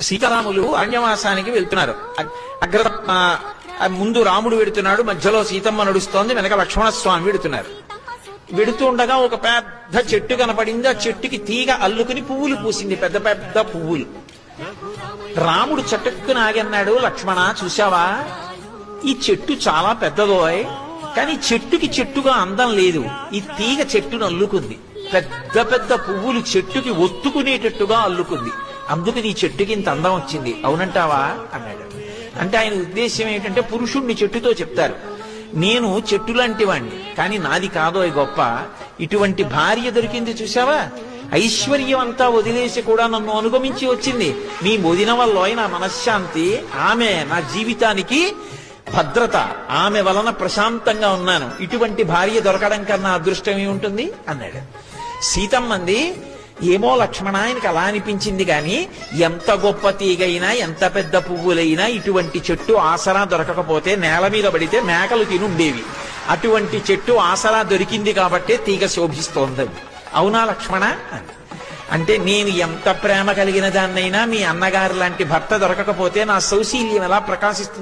సీతారాములు అరణ్యవాసానికి వెళ్తున్నారు. అగ్ర ముందు రాముడు వెడుతున్నాడు మధ్యలో సీతమ్మ నడుస్తోంది వెనక లక్ష్మణస్వామి వెడుతున్నారు. వెడుతూ ఉండగా ఒక పెద్ద చెట్టు కనపడింది. ఆ చెట్టుకి తీగ అల్లుకుని పువ్వులు పూసింది. పెద్ద పెద్ద పువ్వులు. రాముడు చటుక్కు ఆగన్నాడు లక్ష్మణ చూశావా? ఈ చెట్టు చాలా పెద్దదోయ్ కానీ చెట్టుకి చెట్టుగా అందం లేదు. ఈ తీగ చెట్టును అల్లుకుంది. పెద్ద పెద్ద పువ్వులు చెట్టుకి ఒత్తుకునేటట్టుగా అల్లుకుంది. అందుకు నీ చెట్టుకి ఇంత అందం వచ్చింది. అవునంటావా? అన్నాడు. అంటే ఆయన ఉద్దేశం ఏంటంటే పురుషుణ్ణి చెట్టుతో చెప్తారు. నేను చెట్టు లాంటి వాణ్ణి కానీ నాది కాదో గొప్ప. ఇటువంటి భార్య దొరికింది చూసావా ఐశ్వర్యం అంతా వదిలేసి కూడా నన్ను అనుగమించి వచ్చింది. మీ వదిన వల్ల నా మనశ్శాంతి ఆమె నా జీవితానికి భద్రత ఆమె వలన ప్రశాంతంగా ఉన్నాను. ఇటువంటి భార్య దొరకడం కన్నా అదృష్టం ఏముంటుంది? అన్నాడు. సీతమ్మంది ఏమో లక్ష్మణ ఆయనకి అలా అనిపించింది కానీ ఎంత గొప్ప తీగైనా ఎంత పెద్ద పువ్వులైనా ఇటువంటి చెట్టు ఆసరా దొరకకపోతే నేల మీద పడితే మేకలు తినుండేవి. అటువంటి చెట్టు ఆసరా దొరికింది కాబట్టే తీగ శోభిస్తోంది. అవునా లక్ష్మణ? అని. అంటే నేను ఎంత ప్రేమ కలిగిన దాన్నైనా మీ అన్నగారు లాంటి భర్త దొరకకపోతే నా సౌశీల్యం ఎలా ప్రకాశిస్తుంది?